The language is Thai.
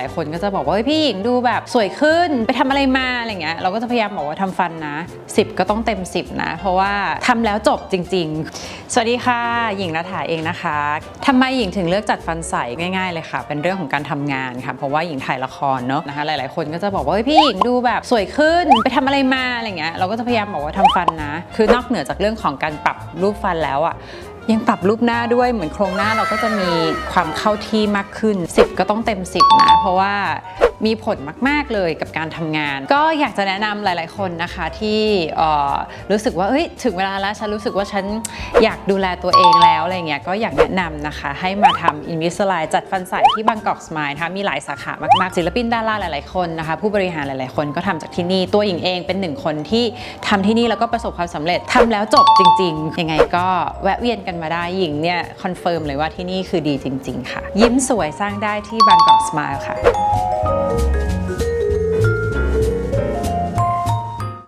ลาย ๆ คนก็จะบอกว่าพี่หญิงดูแบบสวยขึ้นไปทำอะไรมาอะไรเงี้ยเราก็จะพยายามบอกว่าทำฟันนะ 10 ก็ต้องเต็ม 10 นะ เพราะว่าทำแล้วจบจริง ๆ สวัสดีค่ะหญิงรัฐาเองนะคะทำไมหญิงถึงเลือกจัดฟันใสง่าย ๆ เลยค่ะ เป็นเรื่องของการทำงานค่ะ เพราะว่าหญิงถ่ายละครเนาะนะคะหลาย ๆ คนก็จะบอกว่าพี่หญิงดูแบบสวยขึ้นไปทำอะไรมาอะไรเงี้ยเราก็จะพยายามบอกว่าทำฟันนะ คือนอกเหนือจากเรื่องของการปรับรูปฟันแล้วอะ ยังปรับรูปหน้าด้วยเหมือนโครงหน้าเราก็จะมีความเข้าที่มากขึ้น 10 ก็ต้องเต็ม 10 นะ เพราะว่า มีผลมาก ๆ เลยกับการทำงาน ก็อยากจะแนะนำหลาย ๆ คนนะคะที่รู้สึกว่าเอ้ยถึงเวลาแล้วฉันรู้สึกว่าฉันอยากดูแลตัวเองแล้วอะไรเงี้ยก็อยากแนะนำนะคะ ให้มาทำ Invisalign จัดฟันใสที่บางกอกสมายนะคะมีหลายสาขามากๆศิลปินดาราหลาย ๆ คนนะคะ ผู้บริหารหลาย ๆ คนก็ทำจากที่นี่ตัวหญิงเองเป็นหนึ่งคนที่ทำที่นี่แล้วก็ประสบความสำเร็จทำแล้วจบจริง ๆ ยังไงก็แวะเวียนกันมาได้หญิงเนี่ยคอนเฟิร์มเลยว่าที่นี่คือดีจริง ๆ ค่ะ ยิ้มสวยสร้างได้ที่บางกอกสมายค่ะ Thank.